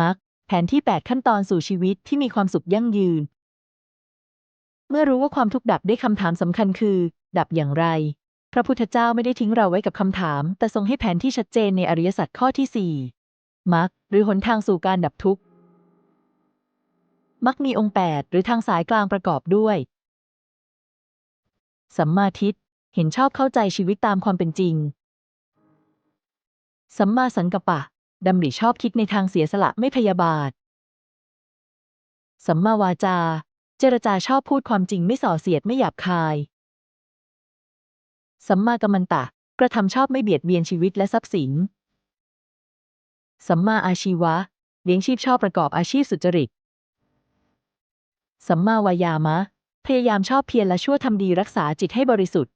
มักแผนที่ 8 ขั้นตอนสู่ชีวิตที่มีความสุขยั่งยืน เมื่อรู้ว่าความทุกข์ดับได้คำถามสำคัญคือ ดับอย่างไร พระพุทธเจ้าไม่ได้ทิ้งเราไว้กับคำถาม แต่ทรงให้แผนที่ชัดเจนในอริยสัจข้อที่ 4มักหรือหนทางสู่การดับทุกข์มักมีองค์ 8 หรือทางสายกลางประกอบด้วย สัมมาทิฏฐิเห็นชอบเข้าใจชีวิตตามความเป็นจริง สัมมาสังกัปปะ ดำริชอบคิดในทางเสียสละไม่พยาบาท สัมมาวาจา เจรจาชอบพูดความจริงไม่ส่อเสียดไม่หยาบคาย สัมมากัมมันตะ กระทำชอบไม่เบียดเบียนชีวิตและทรัพย์สิน สัมมาอาชีวะ เลี้ยงชีพชอบประกอบอาชีพสุจริต สัมมาวายามะ พยายามชอบเพียรและชั่วทำดีรักษาจิตให้บริสุทธิ์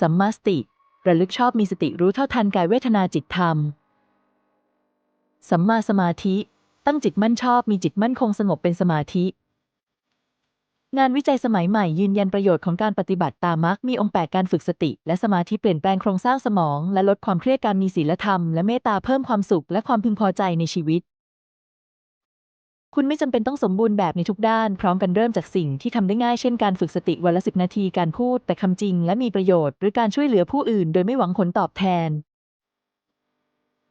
สัมมาสติ ระลึกชอบมีสติรู้เท่าทันกายเวทนาจิตธรรม สัมมาสมาธิ ตั้งจิตมั่นชอบมีจิตมั่นคงสงบเป็นสมาธิ งานวิจัยสมัยใหม่ยืนยันประโยชน์ของการปฏิบัติตามมรรคมีองค์แปดการฝึกสติ และสมาธิเปลี่ยนแปลงโครงสร้างสมอง และลดความเครียดการมีศีลธรรมและเมตตาเพิ่มความสุขและความพึงพอใจในชีวิต คุณไม่จำเป็นต้องสมบูรณ์แบบในทุกด้าน พร้อมกันเริ่มจากสิ่งที่ทำได้ง่ายเช่นการฝึกสติวันละสิบนาทีการพูด แต่คำจริงและมีประโยชน์ หรือการช่วยเหลือผู้อื่น โดยไม่หวังผลตอบแทน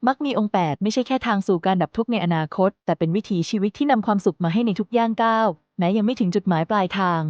มักมีองค์ 8 ไม่ใช่แค่ทางสู่การดับทุกข์ในอนาคต แต่เป็นวิถีชีวิตที่นำความสุขมาให้ในทุกย่างก้าวแม้ยังไม่ถึงจุดหมายปลายทาง